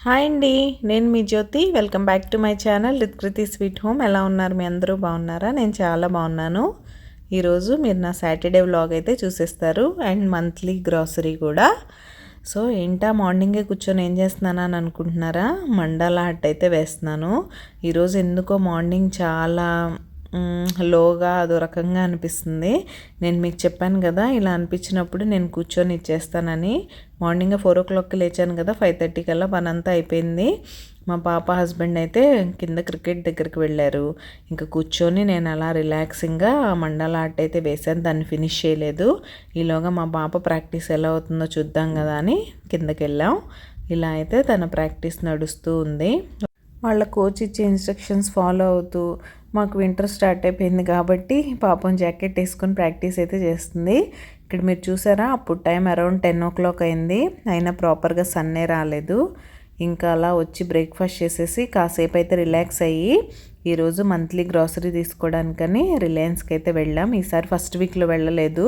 Hi అండి నేను మీ Jyothi. Welcome back to my channel Lithkriti sweet home. ఎలా ఉన్నారు? మీ అందరూ బాగున్నారా? నేను చాలా బాగున్నాను. ఈరోజు మీరు నా సాటర్డే వ్లాగ్ అయితే చూసేస్తారు. అండ్ మంత్లీ గ్రాసరీ కూడా. సో ఏంటా మార్నింగే కూర్చొని ఏం చేస్తున్నానా అని అనుకుంటున్నారా? మండల హట్ అయితే వేస్తున్నాను. ఈరోజు ఎందుకో మార్నింగ్ చాలా లోగా అదో రకంగా అనిపిస్తుంది. నేను మీకు చెప్పాను కదా ఇలా అనిపించినప్పుడు నేను కూర్చొని ఇచ్చేస్తానని. మార్నింగ్ ఫోర్ ఓ క్లాక్కి లేచాను కదా ఫైవ్ థర్టీ కల్లా పని అంతా అయిపోయింది. మా పాప హస్బెండ్ అయితే కింద క్రికెట్ దగ్గరికి వెళ్ళారు. ఇంకా కూర్చొని నేను అలా రిలాక్సింగ్గా మండల ఆర్ట్ అయితే వేసాను దాన్ని ఫినిష్ చేయలేదు. ఈలోగా మా పాప ప్రాక్టీస్ ఎలా అవుతుందో చూద్దాం కదా అని కిందకి వెళ్ళాం. ఇలా అయితే తన ప్రాక్టీస్ నడుస్తూ ఉంది. వాళ్ళ కోచ్ ఇచ్చే ఇన్స్ట్రక్షన్స్ ఫాలో అవుతూ మాకు వింటర్ స్టార్ట్ అయిపోయింది కాబట్టి పాపం జాకెట్ వేసుకొని ప్రాక్టీస్ అయితే చేస్తుంది. ఇక్కడ మీరు చూసారా అప్పుడు time around ten o'clock అయింది. అయినా ప్రాపర్గా సన్నే రాలేదు. ఇంకా అలా వచ్చి బ్రేక్ఫాస్ట్ చేసేసి కాసేపు అయితే రిలాక్స్ అయ్యి ఈరోజు మంత్లీ గ్రాసరీ తీసుకోవడానికని రిలయన్స్కి అయితే వెళ్ళాం. ఈసారి ఫస్ట్ వీక్లో వెళ్ళలేదు.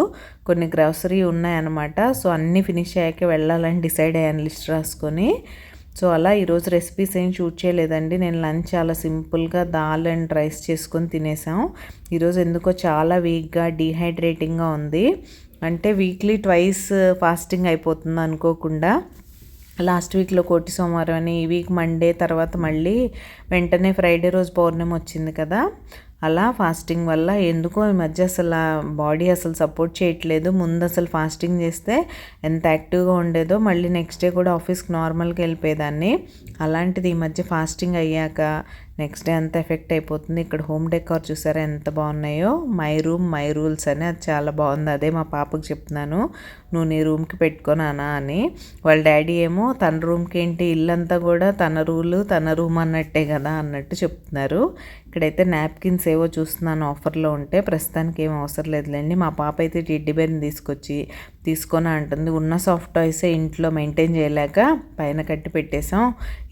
కొన్ని గ్రాసరీ ఉన్నాయన్నమాట. సో అన్నీ ఫినిష్ అయ్యాక వెళ్ళాలని డిసైడ్ అయ్యాను లిస్ట్ రాసుకొని. సో అలా ఈరోజు రెసిపీస్ ఏం షూట్ చేయలేదండి. నేను లంచ్ చాలా సింపుల్గా దాల్ అండ్ రైస్ చేసుకొని తినేసాం. ఈరోజు ఎందుకో చాలా వీక్గా డీహైడ్రేటింగ్గా ఉంది. అంటే వీక్లీ ట్వైస్ ఫాస్టింగ్ అయిపోతుంది అనుకోకుండా. లాస్ట్ వీక్లో కోటి సోమవారం అని ఈ వీక్ మండే తర్వాత మళ్ళీ వెంటనే ఫ్రైడే రోజు పౌర్ణమి వచ్చింది కదా. అలా ఫాస్టింగ్ వల్ల ఎందుకో ఈ మధ్య అసలు బాడీ అసలు సపోర్ట్ చేయట్లేదు. ముందు అసలు ఫాస్టింగ్ చేస్తే ఎంత యాక్టివ్గా ఉండేదో మళ్ళీ నెక్స్ట్ డే కూడా ఆఫీస్కి నార్మల్గా వెళ్ళిపోయేదాన్ని. అలాంటిది ఈ మధ్య ఫాస్టింగ్ అయ్యాక నెక్స్ట్ డే అంత ఎఫెక్ట్ అయిపోతుంది. ఇక్కడ హోమ్ డెకార్ చూసారా ఎంత బాగున్నాయో. మై రూమ్ మై రూల్స్ అని అది చాలా బాగుంది. అదే మా పాపకు చెప్తున్నాను. నువ్వు నీ రూమ్కి పెట్టుకోనానా అని. వాళ్ళ డాడీ ఏమో తన రూమ్కి ఏంటి ఇల్లంతా కూడా తన రూలు తన రూమ్ అన్నట్టే కదా అన్నట్టు చెప్తున్నారు. ఇక్కడైతే నాప్కిన్స్ ఏవో చూస్తున్నాను ఆఫర్లో ఉంటే ప్రస్తుతానికి ఏం అవసరం లేదులేండి. మా పాప అయితే టిడ్డి బేర్ని తీసుకొచ్చి తీసుకొని అంటుంది. ఉన్న సాఫ్ట్ టాయ్సే ఇంట్లో మెయింటైన్ చేయలేక పైన కట్టి పెట్టేసాం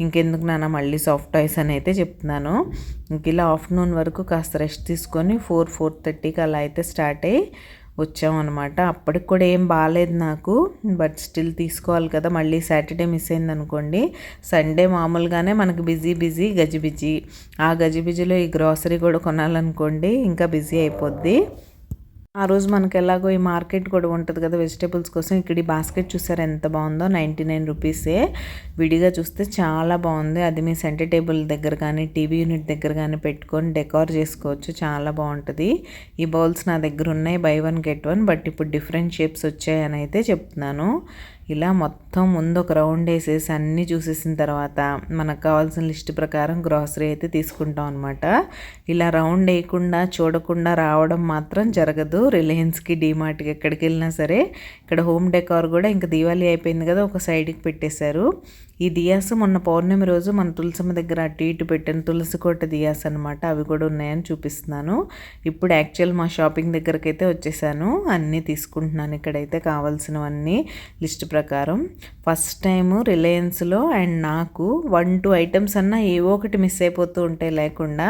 ఇంకెందుకు నాన్న మళ్ళీ సాఫ్ట్ టాయ్స్ అని అయితే చెప్తున్నాను. ఇంక ఇలా ఆఫ్టర్నూన్ వరకు కాస్త రెస్ట్ తీసుకొని ఫోర్ ఫోర్ థర్టీకి అలా అయితే స్టార్ట్ అయ్యి వచ్చామన్నమాట. అప్పటికి కూడా ఏం బాగాలేదు నాకు. బట్ స్టిల్ తీసుకోవాలి కదా. మళ్ళీ సాటర్డే మిస్ అయింది అనుకోండి సండే మామూలుగానే మనకు బిజీ బిజీ గజిబిజీ. ఆ గజిబిజీలో ఈ గ్రాసరీ కూడా కొనాలనుకోండి. ఇంకా బిజీ అయిపోద్ది. ఆ రోజు మనకి ఎలాగో ఈ మార్కెట్ కూడా ఉంటుంది కదా వెజిటేబుల్స్ కోసం. ఇక్కడ ఈ బాస్కెట్ చూసారు ఎంత బాగుందో? నైంటీ నైన్ రూపీసే. విడిగా చూస్తే చాలా బాగుంది. అది మీ సెంటర్ టేబుల్ దగ్గర కానీ టీవీ యూనిట్ దగ్గర కానీ పెట్టుకొని డెకార్ చేసుకోవచ్చు. చాలా బాగుంటుంది. ఈ బౌల్స్ నా దగ్గర ఉన్నాయి buy one get one but ఇప్పుడు డిఫరెంట్ షేప్స్ వచ్చాయని అయితే చెప్తున్నాను. ఇలా మొత్తం ముందు ఒక రౌండ్ వేసేసి అన్నీ చూసేసిన తర్వాత మనకు కావాల్సిన లిస్ట్ ప్రకారం గ్రాసరీ అయితే తీసుకుంటాం అనమాట ఇలా రౌండ్ వేయకుండా చూడకుండా రావడం మాత్రం జరగదు. రిలయన్స్కి డీమార్ట్కి ఎక్కడికి వెళ్ళినా సరే ఇక్కడ హోమ్ డెకార్ కూడా ఇంకా దీవాళీ అయిపోయింది కదా ఒక సైడ్కి పెట్టేశారు. ఈ దియాస్ మొన్న పౌర్ణమి రోజు మన తులసమ్మ దగ్గర అటు ఇటు పెట్టిన. తులసి కోట దియాస్ అనమాట అవి కూడా ఉన్నాయని చూపిస్తున్నాను. ఇప్పుడు యాక్చువల్ మా షాపింగ్ దగ్గరకైతే వచ్చేసాను. అన్నీ తీసుకుంటున్నాను. ఇక్కడైతే కావాల్సినవన్నీ లిస్ట్ ప్రకారం ఫస్ట్ టైం రిలయన్స్లో అండ్ నాకు వన్ టూ ఐటమ్స్ అన్నా ఏవో ఒకటి మిస్ అయిపోతూ ఉంటే లేకుండా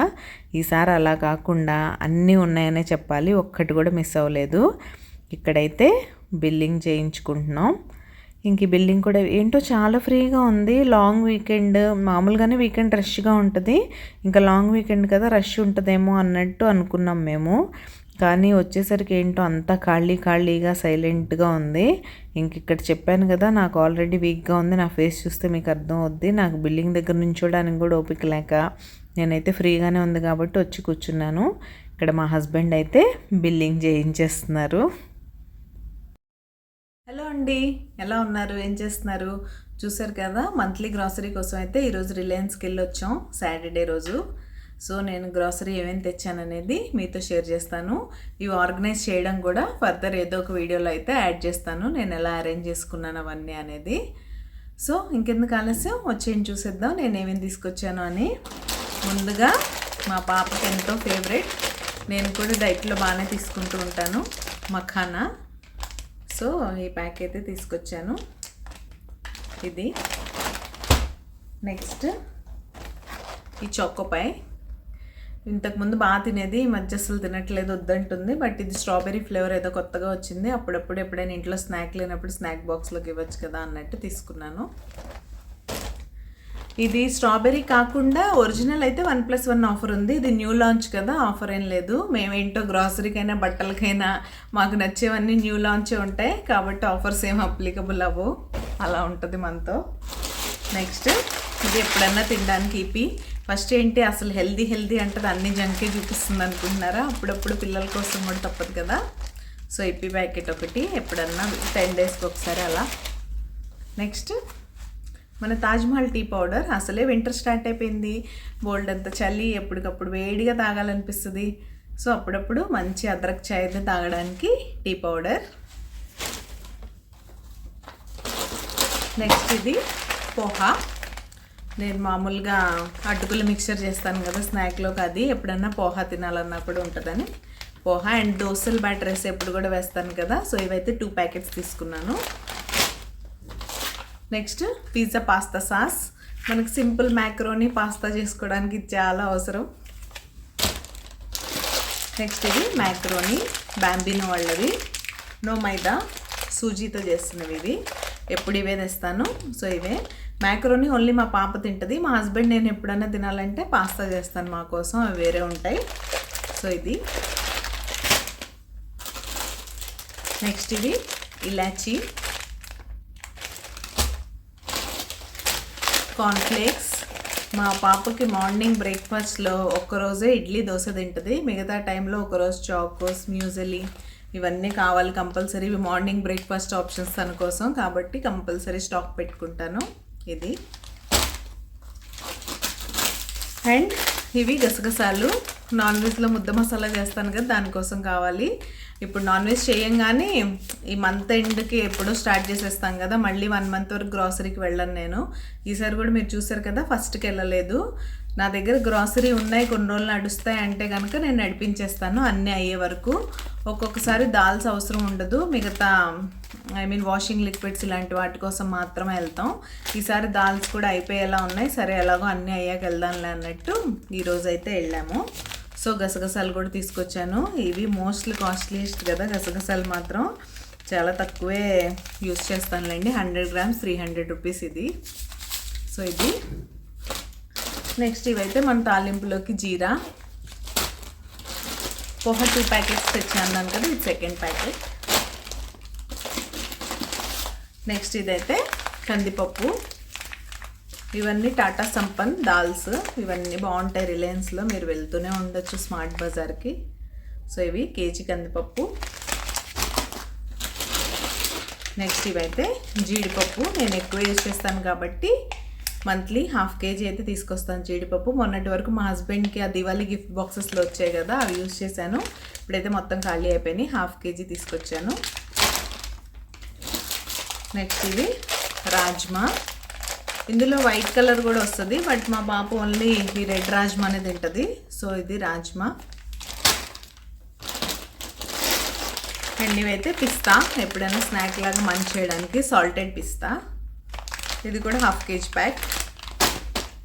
ఈసారి అలా కాకుండా అన్నీ ఉన్నాయనే చెప్పాలి ఒక్కటి కూడా మిస్ అవ్వలేదు. ఇక్కడైతే బిల్లింగ్ చేయించుకుంటున్నాం. ఇంక ఈ బిల్డింగ్ కూడా ఏంటో చాలా ఫ్రీగా ఉంది. లాంగ్ వీకెండ్ మామూలుగానే వీకెండ్ రష్గా ఉంటుంది. ఇంకా లాంగ్ వీకెండ్ కదా రష్ ఉంటుందేమో అన్నట్టు అనుకున్నాం మేము. కానీ వచ్చేసరికి ఏంటో అంతా ఖాళీ ఖాళీగా సైలెంట్గా ఉంది. ఇంక ఇక్కడ చెప్పాను కదా నాకు ఆల్రెడీ వీక్గా ఉంది. నా ఫేస్ చూస్తే మీకు అర్థం అవుద్ది. నాకు బిల్డింగ్ దగ్గర నుంచోడానికి కూడా ఓపిక లేక నేనైతే ఫ్రీగానే ఉంది కాబట్టి వచ్చి కూర్చున్నాను. ఇక్కడ మా హస్బెండ్ అయితే బిల్లింగ్ చేయించేస్తున్నారు. హలో అండి ఎలా ఉన్నారు? ఏం చేస్తున్నారు? చూసారు కదా మంత్లీ గ్రాసరీ కోసం అయితే ఈరోజు రిలయన్స్కి వెళ్ళొచ్చాం సాటర్డే రోజు. సో నేను గ్రాసరీ ఏమేమి తెచ్చాననేది మీతో షేర్ చేస్తాను. ఇవి ఆర్గనైజ్ చేయడం కూడా ఫర్దర్ ఏదో ఒక వీడియోలో అయితే యాడ్ చేస్తాను. నేను ఎలా అరేంజ్ చేసుకున్నాను అవన్నీ అనేది. సో ఇంకెందుకు ఆలస్యం? వచ్చేయండి చూసేద్దాం. నేను ఏమేమి తీసుకొచ్చాను అని. ముందుగా మా పాపకి ఎంతో ఫేవరెట్. నేను కూడా డైట్లో బాగానే తీసుకుంటూ ఉంటాను. మఖానా. సో ఈ ప్యాక్ అయితే తీసుకొచ్చాను. ఇది. నెక్స్ట్ ఈ చొక్కోపాయ్. ఇంతకుముందు బాగా తినేది ఈ మధ్య అసలు తినట్లేదు వద్దంటుంది. బట్ ఇది స్ట్రాబెరీ ఫ్లేవర్ ఏదో కొత్తగా వచ్చింది. అప్పుడప్పుడు ఎప్పుడైనా ఇంట్లో స్నాక్ లేనప్పుడు స్నాక్ బాక్స్లోకి ఇవ్వచ్చు కదా అన్నట్టు తీసుకున్నాను. ఇది స్ట్రాబెరీ కాకుండా ఒరిజినల్ అయితే వన్ ప్లస్ వన్ ఆఫర్ ఉంది. ఇది న్యూ లాంచ్ కదా ఆఫర్ ఏం లేదు. మేమేంటో గ్రాసరీకైనా బట్టలకైనా మాకు నచ్చేవన్నీ న్యూ లాంచే ఉంటాయి. కాబట్టి ఆఫర్స్ ఏం అప్లికబుల్ అవ్వవు అలా ఉంటుంది మనతో. నెక్స్ట్ ఇది ఎప్పుడన్నా తినడానికి ఇపి. ఫస్ట్ ఏంటి అసలు హెల్దీ హెల్దీ అంటే అన్ని జంకే చూపిస్తుంది అనుకుంటున్నారా? అప్పుడప్పుడు పిల్లల కోసం కూడా తప్పదు కదా. సో ఇప్పి ప్యాకెట్ ఒకటి ఎప్పుడన్నా టెన్ డేస్కి ఒకసారి అలా. నెక్స్ట్ మన తాజ్మహల్ టీ పౌడర్. అసలే వింటర్ స్టార్ట్ అయిపోయింది. బోల్డ్ అంత చలి ఎప్పటికప్పుడు వేడిగా తాగాలనిపిస్తుంది. సో అప్పుడప్పుడు మంచి అదరక్ చాయ్ తాగడానికి టీ పౌడర్. నెక్స్ట్ ఇది పోహా. నేను మామూలుగా అటుకులు మిక్చర్ చేస్తాను కదా స్నాక్లోకి అది. ఎప్పుడన్నా పోహా తినాలన్నా కూడా ఉంటుందని. పోహా అండ్ దోశలు బ్యాటర్ వేసి ఎప్పుడు కూడా వేస్తాను కదా. సో ఇవైతే టూ ప్యాకెట్స్ తీసుకున్నాను. Next pizza pasta sauce. మనకి సింపుల్ మ్యాక్రోని పాస్తా చేసుకోవడానికి చాలా అవసరం. నెక్స్ట్ ఇది మ్యాక్రోని బ్యాంబినో వాళ్ళది నో మైదా సూజీతో చేస్తున్నవి ఇవి. ఎప్పుడు ఇవే తెస్తాను. సో ఇవే. మ్యాక్రోని ఓన్లీ మా పాప తింటుంది. మా హస్బెండ్ నేను ఎప్పుడైనా తినాలంటే పాస్తా చేస్తాను మా కోసం. అవి వేరే ఉంటాయి. సో ఇది. నెక్స్ట్ ఇది ఇలాచీ. కార్న్ఫ్లేక్స్ మా పాపకి మార్నింగ్ బ్రేక్ఫాస్ట్లో ఒక్కరోజే ఇడ్లీ దోశ తింటుంది. మిగతా టైంలో ఒకరోజు చాకోస్ మ్యూజలీ ఇవన్నీ కావాలి కంపల్సరీ ఇవి మార్నింగ్ బ్రేక్ఫాస్ట్ ఆప్షన్స్ తన కోసం. కాబట్టి కంపల్సరీ స్టాక్ పెట్టుకుంటాను. ఇది. అండ్ ఇవి గసగసాలు. నాన్ వెజ్లో ముద్ద మసాలా చేస్తాను కదా దానికోసం కావాలి. ఇప్పుడు నాన్ వెజ్ చేయంగానే ఈ మంత్ ఎండ్కి ఎప్పుడో స్టార్ట్ చేసేస్తాం కదా మళ్ళీ వన్ మంత్ వరకు గ్రాసరీకి వెళ్ళను నేను. ఈసారి కూడా మీరు చూసారు కదా ఫస్ట్కి వెళ్ళలేదు. నా దగ్గర గ్రాసరీ ఉన్నాయి కొన్ని రోజులు నడుస్తాయి అంటే కనుక నేను నడిపించేస్తాను అన్నీ అయ్యే వరకు. ఒక్కొక్కసారి దాల్స్ అవసరం ఉండదు. మిగతా ఐ మీన్ వాషింగ్ లిక్విడ్స్ ఇలాంటి వాటి కోసం మాత్రమే వెళ్తాం. ఈసారి దాల్స్ కూడా అయిపోయేలా ఉన్నాయి. సరే ఎలాగో అన్నీ అయ్యాక వెళ్దాంలే అన్నట్టు ఈరోజు అయితే వెళ్ళాము. సో గసగసాలు కూడా తీసుకొచ్చాను. ఇవి మోస్ట్లీ కాస్ట్లీయెస్ట్ కదా గసగసాలు మాత్రం చాలా తక్కువే use చేస్తానులేండి. Hundred grams three hundred rupees ఇది. సో ఇది. నెక్స్ట్ ఇవైతే మన తాలింపులోకి జీరా. పోహ టూ ప్యాకెట్స్ తెచ్చాను కదా ఇది సెకండ్ ప్యాకెట్ నెక్స్ట్ ఇదైతే కందిపప్పు. ఇవన్నీ టాటా సంపన్ దాల్స్. ఇవన్నీ బాగుంటాయి రిలయన్స్లో మీరు వెళ్తూనే ఉండొచ్చు స్మార్ట్ బజార్కి. సో ఇవి కేజీ కందిపప్పు. నెక్స్ట్ ఇవైతే జీడిపప్పు. నేను ఎక్కువ యూజ్ చేస్తాను కాబట్టి మంత్లీ హాఫ్ కేజీ అయితే తీసుకొస్తాను జీడిపప్పు. మొన్నటి వరకు మా హస్బెండ్కి ఆ దివాళీ గిఫ్ట్ బాక్సెస్లో వచ్చాయి కదా అవి యూజ్ చేశాను. ఇప్పుడైతే మొత్తం ఖాళీ అయిపోయినాయి. హాఫ్ కేజీ తీసుకొచ్చాను. నెక్స్ట్ ఇది రాజ్మా. ఇందులో వైట్ కలర్ కూడా వస్తుంది బట్ మా పాప ఓన్లీ ఈ రెడ్ రాజ్మా అనేది తింటుంది. సో ఇది రాజ్మా. అండ్ ఇవైతే పిస్తా. ఎప్పుడైనా స్నాక్ లాగా మంచి చేయడానికి సాల్టెడ్ పిస్తా. ఇది కూడా హాఫ్ కేజీ ప్యాక్.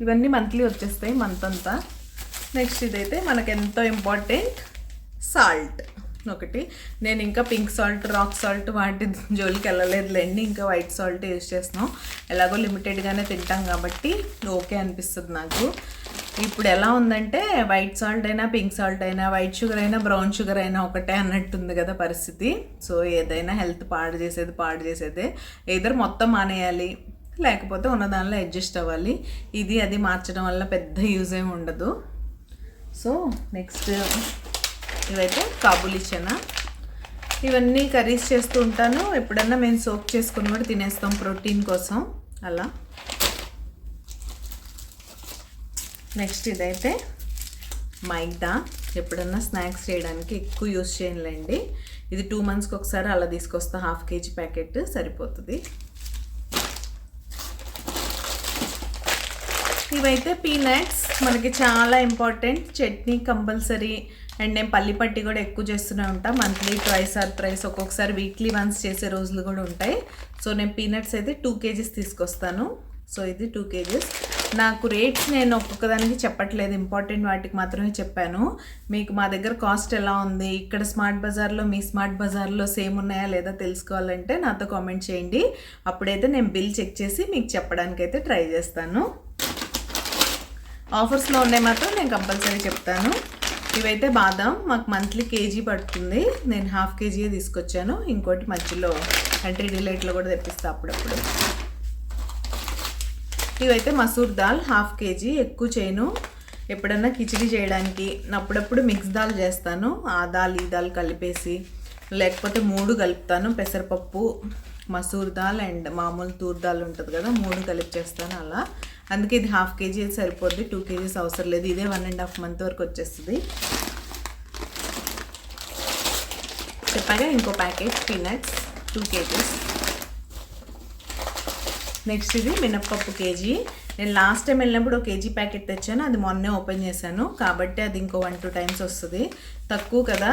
ఇవన్నీ మంత్లీ వచ్చేస్తాయి మంత్ అంతా. నెక్స్ట్ ఇదైతే మనకు ఎంతో ఇంపార్టెంట్ సాల్ట్ ఒకటి. నేను ఇంకా పింక్ సాల్ట్ రాక్ సాల్ట్ వాటి జోలికి వెళ్ళలేదులేండి. ఇంకా వైట్ సాల్ట్ యూజ్ చేస్తున్నాం. ఎలాగో లిమిటెడ్గానే తింటాం కాబట్టి ఓకే అనిపిస్తుంది నాకు. ఇప్పుడు ఎలా ఉందంటే వైట్ సాల్ట్ అయినా పింక్ సాల్ట్ అయినా వైట్ షుగర్ అయినా బ్రౌన్ షుగర్ అయినా ఒకటే అన్నట్టుంది కదా పరిస్థితి. సో ఏదైనా హెల్త్ పాడు చేసేది పాడు చేసేదే. ఏదర్ మొత్తం మానేయాలి. లేకపోతే ఉన్న దానిలో అడ్జస్ట్ అవ్వాలి. ఇది అది మార్చడం వల్ల పెద్ద యూజ్ ఏమి ఉండదు. సో నెక్స్ట్ ఇవైతే కాబూలి చనా. ఇవన్నీ కర్రీస్ చేస్తూ ఉంటాను. ఎప్పుడన్నా మేము సోప్ చేసుకుని కూడా తినేస్తాం ప్రోటీన్ కోసం. అలా. నెక్స్ట్ ఇదైతే మైదా. ఎప్పుడన్నా స్నాక్స్ చేయడానికి ఎక్కువ యూస్ చేయండి ఇది టూ మంత్స్కి ఒకసారి అలా తీసుకొస్తా. హాఫ్ కేజీ ప్యాకెట్ సరిపోతుంది. ఇవైతే పీనట్స్ మనకి చాలా ఇంపార్టెంట్ చట్నీ కంపల్సరీ అండ్ నేను పల్లి పట్టి కూడా ఎక్కువ చేస్తూనే ఉంటాను మంత్లీ ట్వైస్ ఆర్ త్రైస్ ఒక్కొక్కసారి వీక్లీ వన్స్ చేసే రోజులు కూడా ఉంటాయి. సో నేను పీనట్స్ అయితే టూ కేజీస్ తీసుకొస్తాను. సో ఇది టూ కేజీస్. నాకు రేట్స్ నేను ఒక్కొక్కదానికి చెప్పట్లేదు. ఇంపార్టెంట్ వాటికి మాత్రమే చెప్పాను. మీకు మా దగ్గర కాస్ట్ ఎలా ఉంది? ఇక్కడ స్మార్ట్ బజార్లో మీ స్మార్ట్ బజార్లో సేమ్ ఉన్నాయా లేదా తెలుసుకోవాలంటే నాతో కామెంట్ చేయండి. అప్పుడైతే నేను బిల్ చెక్ చేసి మీకు చెప్పడానికి అయితే ట్రై చేస్తాను. ఆఫర్స్లో ఉన్నాయి మాత్రం నేను కంపల్సరీ చెప్తాను. ఇవైతే బాదం మాకు మంత్లీ కేజీ పడుతుంది. నేను హాఫ్ కేజీ తీసుకొచ్చాను. ఇంకోటి మధ్యలో కంట్రీ డిలైట్లో కూడా తెప్పిస్తా అప్పుడప్పుడు. ఇవైతే మసూర్ దాల్ హాఫ్ కేజీ ఎక్కువ చేయను. ఎప్పుడన్నా కిచిడి చేయడానికి అప్పుడప్పుడు మిక్స్ దాల్ చేస్తాను. ఆ దాల్ ఈ దాల్ కలిపేసి లేకపోతే మూడు కలుపుతాను. పెసరపప్పు మసూర్ దాల్ అండ్ మామూలు తూర్ దాల్ ఉంటుంది కదా మూడు కలిపి చేస్తాను అలా. అందుకే ఇది హాఫ్ కేజీ సరిపోద్ది. టూ కేజీస్ అవసరం లేదు. ఇదే వన్ అండ్ హాఫ్ మంత్ వరకు వచ్చేస్తుంది. చెప్పాగా ఇంకో packet peanuts two kgs. Next ఇది మినప్పప్పు కేజీ. నేను లాస్ట్ టైం వెళ్ళినప్పుడు ఒక కేజీ ప్యాకెట్ తెచ్చాను అది మొన్నే ఓపెన్ చేశాను. కాబట్టి అది ఇంకో వన్ టూ టైమ్స్ వస్తుంది. తక్కువ కదా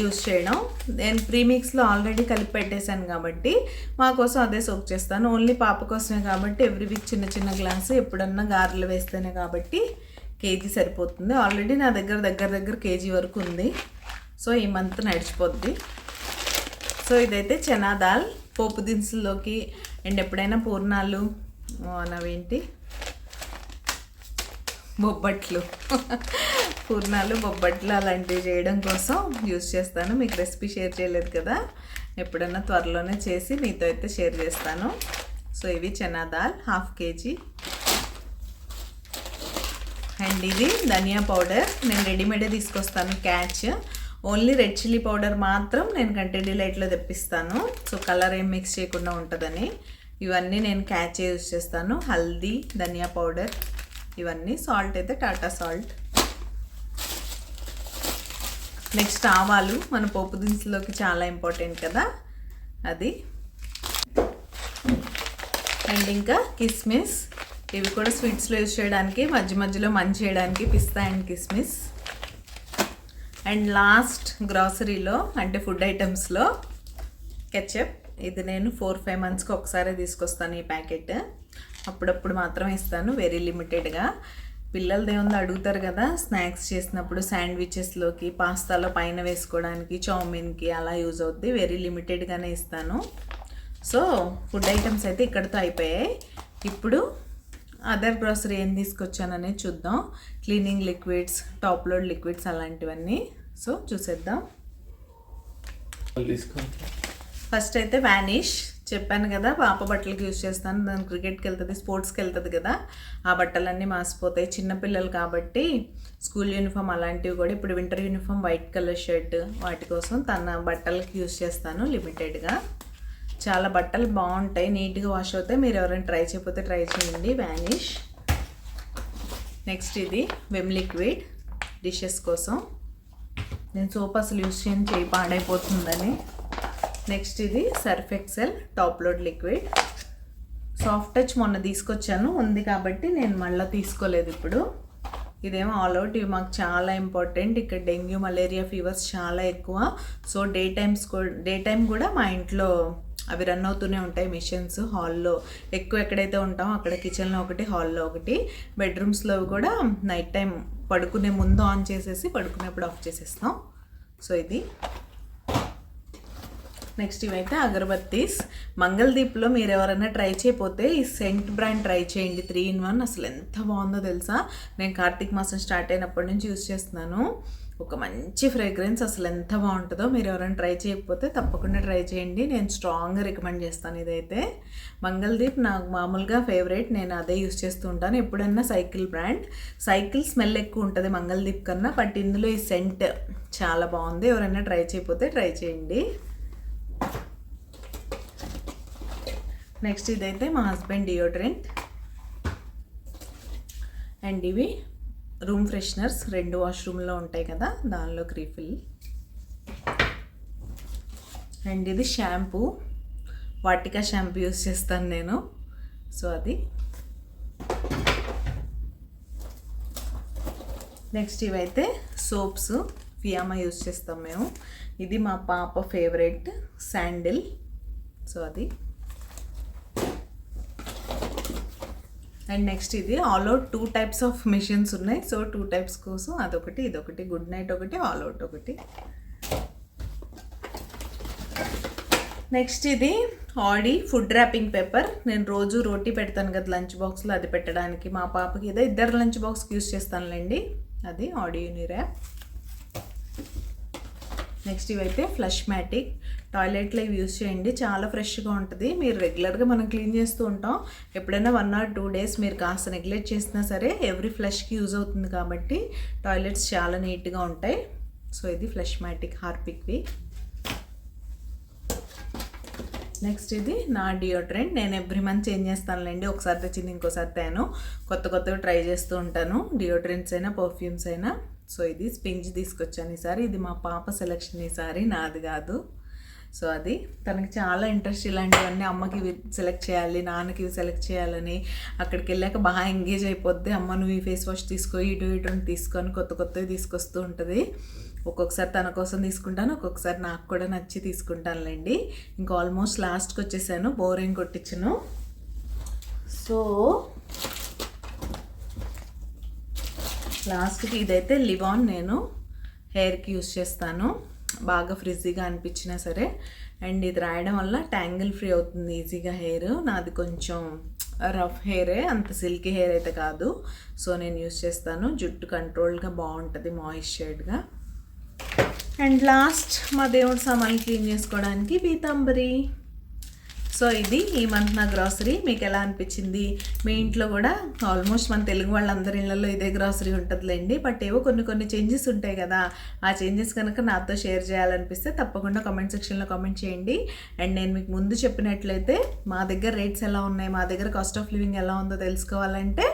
యూస్ చేయడం. నేను ప్రీమిక్స్లో ఆల్రెడీ కలిపి పెట్టేశాను కాబట్టి మా కోసం అదే సోక్ చేస్తాను. ఓన్లీ పాప కోసమే కాబట్టి ఎవ్రీ వీక్ చిన్న చిన్న గ్లాసు ఎప్పుడన్నా గారెలు వేస్తేనే కాబట్టి కేజీ సరిపోతుంది. ఆల్రెడీ నా దగ్గర దగ్గర దగ్గర కేజీ వరకు ఉంది. సో ఈ మంత్ నడిచిపోద్ది. సో ఇదైతే చనా దాల్. పోపు దినుసుల్లోకి అండ్ ఎప్పుడైనా పూర్ణాలు నవేంటి? బొబ్బట్లు. పూర్ణాలు బొబ్బట్లు అలాంటివి చేయడం కోసం యూజ్ చేస్తాను. మీకు రెసిపీ షేర్ చేయలేదు కదా? ఎప్పుడన్నా త్వరలోనే చేసి మీతో అయితే షేర్ చేస్తాను. సో ఇవి chana dal half kg. And ఇది ధనియా పౌడర్. నేను రెడీమేడే తీసుకొస్తాను Catch. Only red chilli powder మాత్రం నేను కంటే డిలైట్లో తెప్పిస్తాను. సో కలర్ ఏం మిక్స్ చేయకుండా ఉంటుందని. ఇవన్నీ నేను క్యాచ్ యూజ్ చేస్తాను. హల్దీ ధనియా పౌడర్. ఇవన్నీ సాల్ట్ అయితే టాటా సాల్ట్. నెక్స్ట్ ఆవాలు మన పోపు దినుసులోకి చాలా ఇంపార్టెంట్ కదా. అది. అండ్ ఇంకా కిస్మిస్. ఇవి కూడా స్వీట్స్లో యూజ్ చేయడానికి మధ్య మధ్యలో మంచి చేయడానికి pista and kismis. And last గ్రాసరీలో అంటే ఫుడ్ ఐటమ్స్లో కెచప్. ఇది నేను ఫోర్ ఫైవ్ మంత్స్కి ఒకసారి తీసుకొస్తాను ఈ ప్యాకెట్. అప్పుడప్పుడు మాత్రం ఇస్తాను వెరీ లిమిటెడ్గా పిల్లలు దేవుంది అడుగుతారు కదా స్నాక్స్ చేసినప్పుడు శాండ్విచెస్లోకి పాస్తాలో పైన వేసుకోవడానికి చౌమిన్కి అలా యూజ్ అవుద్ది వెరీ లిమిటెడ్గానే ఇస్తాను. సో ఫుడ్ ఐటమ్స్ అయితే ఇక్కడితో అయిపోయాయి. ఇప్పుడు అదర్ గ్రాసరీ ఏం తీసుకొచ్చాననేది చూద్దాం. Cleaning liquids top load liquids అలాంటివన్నీ. సో చూసేద్దాం. ఫస్ట్ అయితే వ్యానిష్ చెప్పాను కదా పాప బట్టలకి యూజ్ చేస్తాను. దాని క్రికెట్కి వెళ్తుంది స్పోర్ట్స్కి వెళ్తుంది కదా. ఆ బట్టలన్నీ మాసిపోతాయి. చిన్నపిల్లలు కాబట్టి స్కూల్ యూనిఫామ్ అలాంటివి కూడా ఇప్పుడు winter uniform white colour shirt వాటి కోసం తన బట్టలకి యూజ్ చేస్తాను లిమిటెడ్గా. చాలా బట్టలు బాగుంటాయి. నీట్గా వాష్ అవుతాయి. మీరు ఎవరైనా ట్రై చేయకపోతే ట్రై చేయండి. వ్యానిష్ నెక్స్ట్ ఇది వెమ్ లిక్విడ్ డిషెస్ కోసం. నేను సోప్ అసలు యూజ్ చేయని. చేయి పాడైపోతుందని. నెక్స్ట్ ఇది Surf Excel top load liquid soft touch మొన్న తీసుకొచ్చాను. ఉంది కాబట్టి నేను మళ్ళీ తీసుకోలేదు ఇప్పుడు. ఇదేమో ఆల్ అవుట్ ఇవి మాకు చాలా ఇంపార్టెంట్ ఇక్కడ డెంగ్యూ మలేరియా ఫీవర్స్ చాలా ఎక్కువ. So day times day time కూడా మా ఇంట్లో అవి రన్ అవుతూనే ఉంటాయి మిషన్స్ హాల్లో ఎక్కువ ఎక్కడైతే ఉంటామో అక్కడ కిచెన్లో ఒకటి హాల్లో ఒకటి. బెడ్రూమ్స్లో కూడా నైట్ టైం పడుకునే ముందు ఆన్ చేసేసి పడుకునేప్పుడు ఆఫ్ చేసేస్తాం. సో ఇది. నెక్స్ట్ ఇవైతే అగరబత్తీస్. మంగళదీప్లో మీరు ఎవరైనా ట్రై చేయకపోతే ఈ సెంట్ బ్రాండ్ ట్రై చేయండి. త్రీ ఇన్ వన్ అసలు ఎంత బాగుందో తెలుసా? నేను కార్తీక మాసం స్టార్ట్ అయినప్పటి నుంచి యూస్ చేస్తున్నాను. ఒక మంచి ఫ్రేగ్రెన్స్ అసలు ఎంత బాగుంటుందో మీరు ఎవరైనా ట్రై చేయకపోతే తప్పకుండా ట్రై చేయండి. నేను స్ట్రాంగ్గా రికమెండ్ చేస్తాను ఇదైతే. మంగళదీప్ నాకు మామూలుగా ఫేవరెట్. నేను అదే యూస్ చేస్తూ ఉంటాను. ఎప్పుడన్నా సైకిల్ బ్రాండ్. సైకిల్ స్మెల్ ఎక్కువ ఉంటుంది మంగళదీప్ కన్నా. బట్ ఇందులో ఈ సెంట్ చాలా బాగుంది. ఎవరైనా ట్రై చేయకపోతే ట్రై చేయండి. నెక్స్ట్ ఇదైతే మా హస్బెండ్ డియోడ్రెంట్ అండ్ ఇవి రూమ్ ఫ్రెషనర్స్ రెండు వాష్రూమ్లో ఉంటాయి కదా దానిలోకి రీఫిల్ అండ్ ఇది షాంపూ వాటికా షాంపూ యూస్ చేస్తాను నేను. సో అది. నెక్స్ట్ ఇవైతే సోప్స్ ఫియామా యూస్ చేస్తాం మేము. ఇది మా పాప ఫేవరెట్ శాండిల్ సో అది. అండ్ నెక్స్ట్ ఇది All Out two types of machines ఉన్నాయి. సో టూ టైప్స్ కోసం అదొకటి ఇదొకటి గుడ్ నైట్ ఒకటి ఆల్ అవుట్ ఒకటి. నెక్స్ట్ ఇది ఆడి ఫుడ్ ర్యాపింగ్ పేపర్ నేను రోజు రోటీ పెడతాను కదా లంచ్ బాక్స్లో అది పెట్టడానికి. మా పాపకి ఏదో ఇద్దరు లంచ్ బాక్స్కి యూస్ చేస్తానులేండి. అది ఆడి యూనిర్యాప్ నెక్స్ట్ ఇవైతే ఫ్లష్ మ్యాటిక్ టాయిలెట్లో ఇవి యూస్ చేయండి. చాలా ఫ్రెష్గా ఉంటుంది. మీరు రెగ్యులర్గా మనం క్లీన్ చేస్తూ ఉంటాం. ఎప్పుడైనా వన్ ఆర్ టూ డేస్ మీరు కాస్త నెగ్లెక్ట్ చేసినా సరే ఎవ్రీ ఫ్లష్కి యూజ్ అవుతుంది కాబట్టి టాయిలెట్స్ చాలా నీట్గా ఉంటాయి. సో ఇది ఫ్లష్ మ్యాటిక్ హార్పిక్వి. నెక్స్ట్ ఇది నా డియోడ్రెంట్. నేను ఎవ్రీ మంత్ చేంజ్ చేస్తానులేండి. ఒకసారి తెచ్చింది ఇంకోసారి తేను. కొత్త కొత్తగా ట్రై చేస్తూ ఉంటాను. డియోడ్రెంట్స్ అయినా పర్ఫ్యూమ్స్ అయినా. సో ఇది స్పింజ్ తీసుకొచ్చాను ఈసారి. ఇది మా పాప సెలెక్షన్ ఈసారి. నాది కాదు. సో అది తనకి చాలా ఇంట్రెస్ట్ ఇలాంటివన్నీ అమ్మకి సెలెక్ట్ చేయాలి నాన్నకి సెలెక్ట్ చేయాలని. అక్కడికి వెళ్ళాక బాగా ఎంగేజ్ అయిపోద్ది. అమ్మ నువ్వు ఈ ఫేస్ వాష్ తీసుకో ఇటు ఇటు తీసుకొని కొత్త కొత్తవి తీసుకొస్తూ ఉంటుంది. ఒక్కొక్కసారి తన కోసం తీసుకుంటాను ఒక్కొక్కసారి నాకు కూడా నచ్చి తీసుకుంటానులేండి. ఇంకా ఆల్మోస్ట్ లాస్ట్కి వచ్చేసాను బోరింగ్ కొట్టించను సో లాస్ట్కి ఇదైతే లివాన్ నేను హెయిర్కి యూస్ చేస్తాను. బాగా ఫ్రిజ్జీగా అనిపించినా సరే అండ్ ఇది రాయడం వల్ల ట్యాంగిల్ ఫ్రీ అవుతుంది ఈజీగా హెయిర్. నాది కొంచెం రఫ్ హెయిరే అంత సిల్కీ హెయిర్ అయితే కాదు. సో నేను యూస్ చేస్తాను. జుట్టు కంట్రోల్గా బాగుంటుంది మాయిశ్చర్డ్గా. అండ్ లాస్ట్ మా దేవుడు సామాన్లు క్లీన్ చేసుకోవడానికి పీతాంబరి. సో ఇది ఈ మంత్ నా గ్రాసరీ మీకు ఎలా అనిపించింది? మీ ఇంట్లో కూడా ఆల్మోస్ట్ మన తెలుగు వాళ్ళందరి ఇళ్ళల్లో ఇదే గ్రాసరీ ఉంటుందిలేండి. బట్ ఏవో కొన్ని కొన్ని చేంజెస్ ఉంటాయి కదా. ఆ చేంజెస్ కనుక నాతో షేర్ చేయాలనిపిస్తే తప్పకుండా కామెంట్ సెక్షన్లో కామెంట్ చేయండి. అండ్ నేను మీకు ముందు చెప్పినట్లయితే మా దగ్గర రేట్స్ ఎలా ఉన్నాయి? మా దగ్గర కాస్ట్ ఆఫ్ లివింగ్ ఎలా ఉందో తెలుసుకోవాలంటే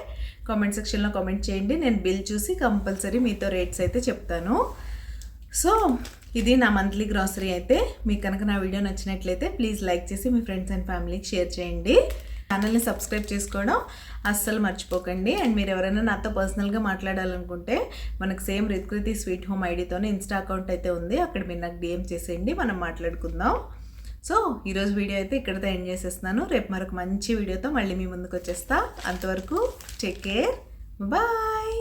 కామెంట్ సెక్షన్లో కామెంట్ చేయండి. నేను బిల్ చూసి కంపల్సరీ మీతో రేట్స్ అయితే చెప్తాను. సో ఇది నా మంత్లీ గ్రాసరీ అయితే. మీకు కనుక నా వీడియో నచ్చినట్లయితే ప్లీజ్ లైక్ చేసి మీ ఫ్రెండ్స్ అండ్ ఫ్యామిలీకి షేర్ చేయండి. ఛానల్ని సబ్స్క్రైబ్ చేసుకోవడం అస్సలు మర్చిపోకండి. అండ్ మీరు ఎవరైనా నాతో పర్సనల్గా మాట్లాడాలనుకుంటే మనకు సేమ్ రిత్కృతి స్వీట్ హోమ్ ఐడితోనే ఇన్స్టా అకౌంట్ అయితే ఉంది. అక్కడ మీరు నాకు డిఎం చేసేయండి. మనం మాట్లాడుకుందాం. సో ఈరోజు వీడియో అయితే ఇక్కడితో ఎండ్ చేసేస్తున్నాను. రేపు మరొక మంచి వీడియోతో మళ్ళీ మీ ముందుకు వచ్చేస్తా. అంతవరకు టేక్ కేర్ బాయ్